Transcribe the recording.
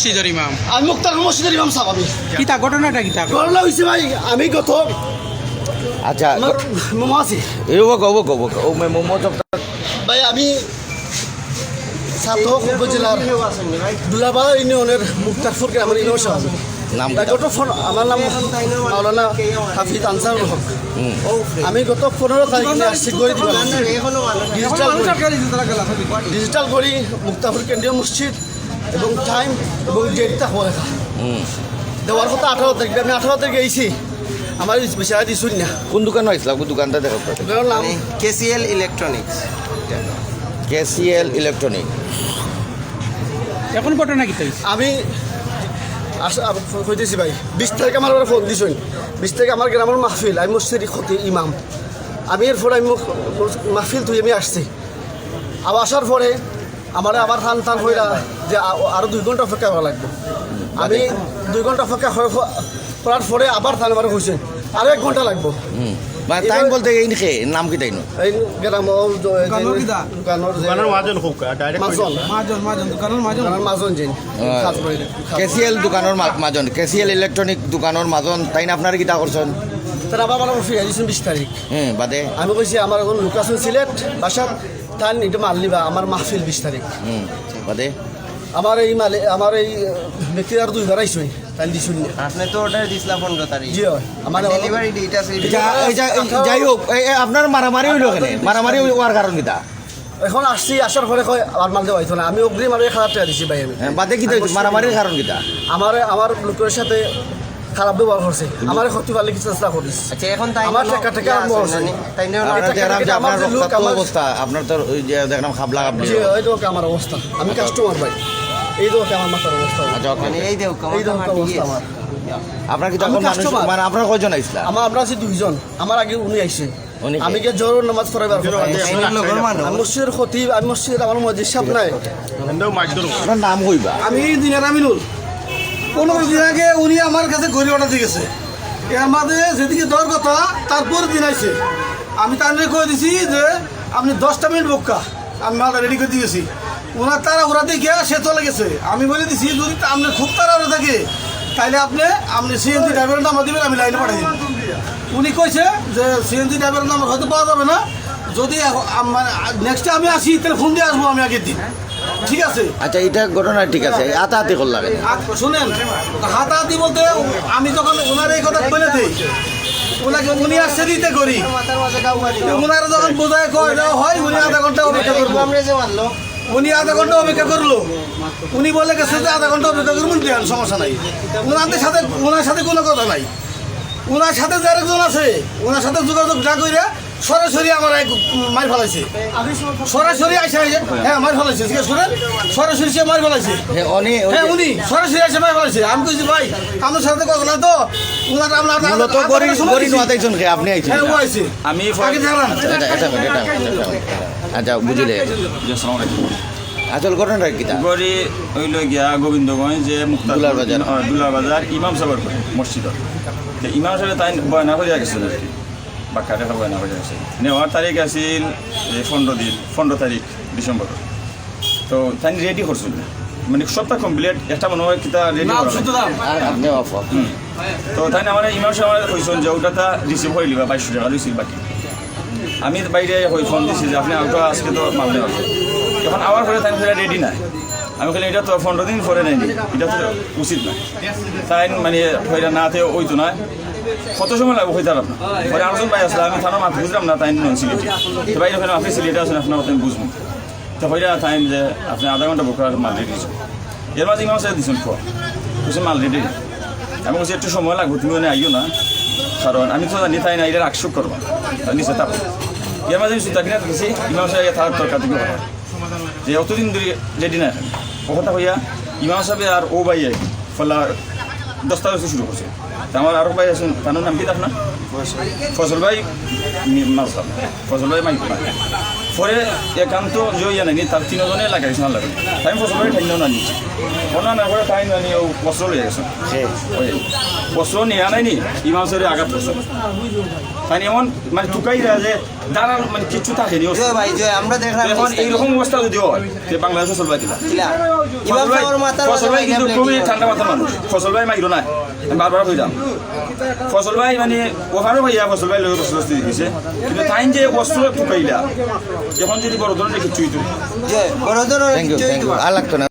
মসজিদের ইমাম। আমি মুক্তার মসজিদের ইমাম সাহেব আমি। কিতা ঘটনাটা কিতা? ঘটনা হয়েছে ভাই আমি গত আচ্ছা মামা আছে। এই ও গো গো গো ও মে মোমো ভাই আমি সাতক উপজেলার দুলাবাড়া ইউনিয়নের মুক্তারপুর গ্রামের ইমাম সাহেব নাম ভাই, গত ফোন- আমার নাম মাওলানা হাফিজ আনসারুল হক আমি গত পনেরো তারিখে আসছি গড়ি দিবা ডিজিটাল। ডিজিটাল গড়ি। মুক্তাপুর কেন্দ্রীয় মসজিদ। এবং টাইম এবং ডেটটা হওয়া লেখা হুম। দেওয়ার কথা আঠারো তারিখ আমি আঠারো তারিখে আইছি আমার বেচারা দিছুন না কোন দোকান আইছিলা কোন দোকানটা দেখো। নাম? কেসিএল ইলেকট্রনিক্স কেসিএল ইলেকট্রনিক এখন ঘটনা কিতা হইছে আমি কইতেছি ভাই বিশ তারিখ আমার ফোন দিছুন। বিশ তারিখ আমার গ্রামের মাহফিল আমি মসজিদ ক্ষতি ইমাম। আমি এরপরে আমি মাহফিল তুই আমি আসছি। আবার আসার পরে আমার আবার টান টান হইলা যে আ- আরও দুই ঘণ্টা অপেক্ষা করা লাগবে। আমি দুই ঘণ্টা অপেক্ষা হয়ে- করার পরে আবার টান আমার হয়েছে আরও এক ঘণ্টা লাগবে। মানে টাইম বলতে এই খে নাম কি তাই এই দোকানের দোকানের যে- দোকানের ডাইরেক্ট মাজন। মাজন মাজন দোকানের মাজন। দোকানের মাজন যেন। কেসিএল দোকানের মা- মাজন। কেসিএল ইলেকট্রনিক দোকানের মাজন। তাই না আপনার কিটা করছেন তারা আবার আমার ফিরে দিয়েছেন বিশ তারিখ হুম বাদে। আমি কইছি আমার এখন লোকেশন সিলেট বাসাত তার এটা মাল নিবা। আমার মাহফিল বিশ তারিখ হুম বাদে। আমার এই মালে আমার এই ব্যক্তির আর দুইবার আইসই তাই দিছুন না আপনি তো অর্ডার দিছিলাম পনেরো তারিখ জি আমার ডেলিভারি ডেট আছে যাই হোক আপনার মারামারি হইল কেনে? মারামারি হওয়ার কারণ কিটা? এখন আসছি আসার পরে কয় আর মাল দেওয়া হইতো না। আমি অগ্রিম আর খারাপ টাকা দিছি ভাই আমি। হ্যাঁ, বাদে কি মারামারির কারণ কিটা? আমার আমার লোকের সাথে খারাপ ব্যবহার করছে। আমার ক্ষতি পারলে কিছু চেষ্টা করিস। আচ্ছা এখন তাই আমার টাকা টাকা আরম্ভ হচ্ছে। তাই নিয়ে আমার আপনার টাকা- টাকা আমার লোক, আমার- অবস্থা আপনার তো ওই যে দেখলাম খাবলা খাবলি জি এই তো আমার অবস্থা আমি কাস্টমার ভাই। এই তো আমার মাথার অবস্থা আচ্ছা ওকে। মানে এই দেখ এই তো অবস্থা আমার। আপনার কি তখন মানুষ মানে আপনার কয়জন আইসলা আমার আমরা আছি দুইজন। আমার আগে উনি আইছে। আমি কে জোর নামাজ পড়াইবার কথা। লগর মানুষ। আমি মসজিদের খতিব আমি মসজিদের আমার মসজিদ সাপ নাই। আপনার নাম আমি দিনের আমিনুল। পনেরো দিন আগে উনি আমার কাছে ঘড়ি অর্ডার দিয়ে গেছে। এর মাঝে যেদিকে দেওয়ার কথা তারপর দিন আইছে। আমি তার কয়ে দিছি যে আপনি দশটা মিনিট বোকা আমি মালটা রেডি করে দিয়েছি ওনার তারা ওরা দেখে সে চলে গেছে। আমি বলে দিছি যদি আপনার খুব তারা ওরা থাকে তাইলে আপনি আপনি সিএনজি ড্রাইভারের নাম্বার দিবেন আমি লাইনে পাঠিয়ে দিন উনি কইছে যে সিএনজি ড্রাইভারের নাম্বার হয়তো পাওয়া যাবে না। যদি মানে নেক্সট আমি আসি তাহলে ফোন দিয়ে আসব আমি আগের দিন। ঠিক আছে? আচ্ছা এটা ঘটনা ঠিক আছে আতাহাতি করলাম আর শুনেন হাতাহাতি বলতে আমি যখন ওনার এই কথা বলে দিই ওনাকে উনি আসছে দিতে করি। ওনারা যখন বোঝায় কয় হয় উনি আধা ঘণ্টা অপেক্ষা করব। আমরা যে মারলো উনি আধা ঘণ্টা অপেক্ষা করল। উনি বলে গেছে যে আধা ঘণ্টা অপেক্ষা করবেন দেন, সমস্যা নাই। ওনাদের সাথে, ওনার সাথে কোনো কথা নাই। ওনার সাথে যে আরেকজন আছে, ওনার সাথে যোগাযোগ না করে সরাসরি আমার মার ফেলাইছে সরাসরি আসে হ্যাঁ মার ফেলাইছে ঠিক আছে সরাসরি সে মার ফেলাইছে হ্যাঁ, উনি হ্যাঁ সরাসরি এসে ভাই বলেছে আমি কইছি ভাই আমার সাথে কথা না তো উনার মূলত কে আপনি আইছেন হ্যাঁ ও আইছে আমি আগে জানান আচ্ছা, এটা। আচ্ছা বুঝলে আসল ঘটনাটা কিটা গড়ি হইল গিয়া গোবিন্দগঞ্জ যে মুক্তার দুলার বাজার। দুলার বাজার ইমাম সাহেবের মসজিদ ইমাম সাহেব তাই বয়না হয়ে গেছিল আর কি বাক্কা দেখা বয়না হয়ে গেছে নেওয়ার তারিখ আছিল এই পনেরো দিন পনেরো তারিখ ডিসেম্বর। তো তাই রেডি করছিল মানে সপ্তাহ কমপ্লিট একটা মনে হয় কিতা রেডি তো তাই না মানে ইমাম সাহেব আমার কইছেন যে ওটা রিসিভ হয়ে লিবা বাইশশো টাকা রিসিভ বাকি। আমি বাইরে হয়ে ফোন দিছি যে আপনি ওটা আজকে তো মারলে হবে। এখন আবার পরে তাই ফেরা রেডি নাই। আমি বলি এটা তো পনেরো দিন পরে নেয়নি এটা তো উচিত না। তাই মানে হইরা না তে ওইতো না। কত সময় লাগবে হইতে আপনার? পরে আরেকজন ভাই আসলে আমি থানা মাফি বুঝলাম না, তাই নন সিলেটি। তো বাইরে ওখানে আপনি সিলেটে আছেন আপনার আমি বুঝব। তো হইরা তাই যে আপনি আধা ঘণ্টা বুক করার মাল রেডি এর মাঝে ইমাম সাহেব দিচ্ছেন খোয়া বুঝছেন মাল রেডি আমি বলছি, একটু সময় লাগবে, তুমি মানে আইও না। কারণ আমি তো জানি তাই না এটা আকসুক করব। নিচে তাপ। এর মাঝে আমি সুতা কিনা গেছি ইমাম সাহেব থাকার দরকার হবে যে অতদিন ধরে রেডি না ও কথা হইয়া ইমাম সাহেব আর ও ভাই ফলা দশটা বছর শুরু করছে। আমার আরও ভাই আছেন তার নাম কি আপনার? ফসল ভাই মাছ ফসল ভাই মাইক পরে একান্ত যে ইয়ে নানি তার তিনজনে লাগাইছে না লাগে। তাই ফসল ঠাইন না নিচ্ছে অন্য না করে ঠাইন নানি ও বস্ত্র লয়ে গেছে বস্ত্র নিয়ে নাই নি ইমাম সাহেবের আঘাত করছে তাই এমন মানে টুকাই দেয় যে দাঁড়ার মানে কিছু থাকেনি ও জয় ভাই জয় আমরা দেখলাম এখন এইরকম অবস্থা যদি হয় যে বাংলাদেশে চলবা দিলা। ফসল ভাই কিন্তু খুবই ঠান্ডা মাথার মানুষ ফসল ভাই মাইরো না আমি বারবার কইলাম ফসল ভাই মানে ওখানেও ভাইয়া ফসল ভাই লোক বস্তু দিছে কিন্তু তাই যে বস্ত্র ঠুকাইলা এখন যদি বড় ধরনের কিছু হইতো বড় ধরনের। আর লাগতো না।